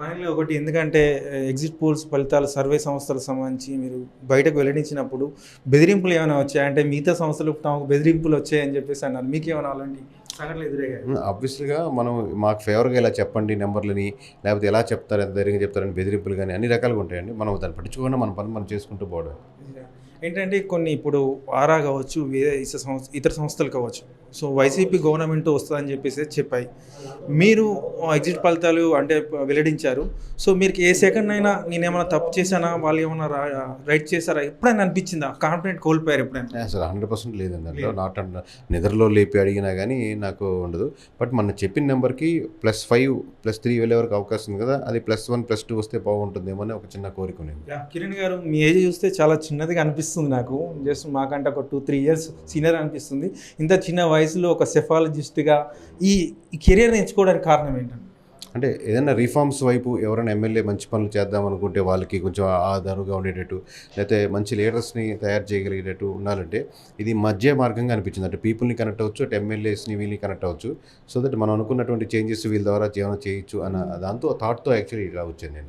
ఫైనల్గా ఒకటి ఎందుకంటే ఎగ్జిట్ పోల్స్ ఫలితాలు సర్వే సంస్థలకు సంబంధించి మీరు బయటకు వెల్లడించినప్పుడు బెదిరింపులు ఏమైనా వచ్చాయంటే మిగతా సంస్థలు తమకు బెదిరింపులు వచ్చాయని చెప్పేసి అన్నారు. మీకు ఏమైనా అలాంటి ఆబ్వియస్లీగా మనం మాకు ఫేవర్గా ఇలా చెప్పండి నెంబర్లని లేకపోతే ఎలా చెప్తారు ఎంత ధైర్యంగా చెప్తారని బెదిరింపులు కానీ అన్ని రకాలుగా ఉంటాయండి. మనం దాన్ని పట్టించుకోకుండా మన పని మనం చేసుకుంటూ పోవడం. ఏంటంటే కొన్ని ఇప్పుడు ఆరా కావచ్చు వేరే ఇతర సంస్థ ఇతర సంస్థలు కావచ్చు. సో వైసీపీ గవర్నమెంట్ వస్తుందని చెప్పేసి చెప్పాయి. మీరు ఎగ్జిట్ ఫలితాలు అంటే వెల్లడించారు. సో మీరు ఏ సెకండ్ అయినా నేను ఏమైనా తప్పు చేశానా? వాళ్ళు ఏమైనా రైట్ చేశారా? ఎప్పుడైనా అనిపించిందా? కాన్ఫిడెంట్ కోల్పోయారు ఎప్పుడైనా? అసలు హండ్రెడ్ పర్సెంట్ లేదండి నాట్ అండ్ నిద్రలో లేపి అడిగినా కానీ నాకు ఉండదు. బట్ మనం చెప్పిన నెంబర్కి ప్లస్ ఫైవ్ ప్లస్ త్రీ వెళ్ళే వరకు అవకాశం ఉంది కదా అది ప్లస్ వన్ ప్లస్ టూ వస్తే బాగుంటుందేమో అని ఒక చిన్న కోరిక ఉంది. కిరణ్ గారు మీ ఏజ్ చూస్తే చాలా చిన్నదిగా అనిపిస్తుంది నాకు. జస్ట్ మాకంటే ఒక టూ త్రీ ఇయర్స్ సీనియర్ అనిపిస్తుంది. ఇంత చిన్న వయసులో ఒక సెఫాలజిస్ట్గా ఈ కెరీర్ ఎంచుకోవడానికి కారణం ఏంటంటే? అంటే ఏదైనా రిఫార్మ్స్ వైపు ఎవరైనా ఎమ్మెల్యే మంచి పనులు చేద్దాం అనుకుంటే వాళ్ళకి కొంచెం ఆధారుగా ఉండేటట్టు లేకపోతే మంచి లీడర్స్ని తయారు చేయగలిగేటట్టు ఉండాలంటే ఇది మధ్య మార్గంగా అనిపించింది. అంటే పీపుల్ని కనెక్ట్ అవ్వచ్చు అటు ఎమ్మెల్యేస్ని వీళ్ళని కనెక్ట్ అవ్వచ్చు. సో దట్ మనం అనుకున్నటువంటి చేంజెస్ వీళ్ళ ద్వారా జీవనం చేయొచ్చు అన్న దాంతో థాట్తో యాక్చువల్లీ ఇలా వచ్చాను నేను.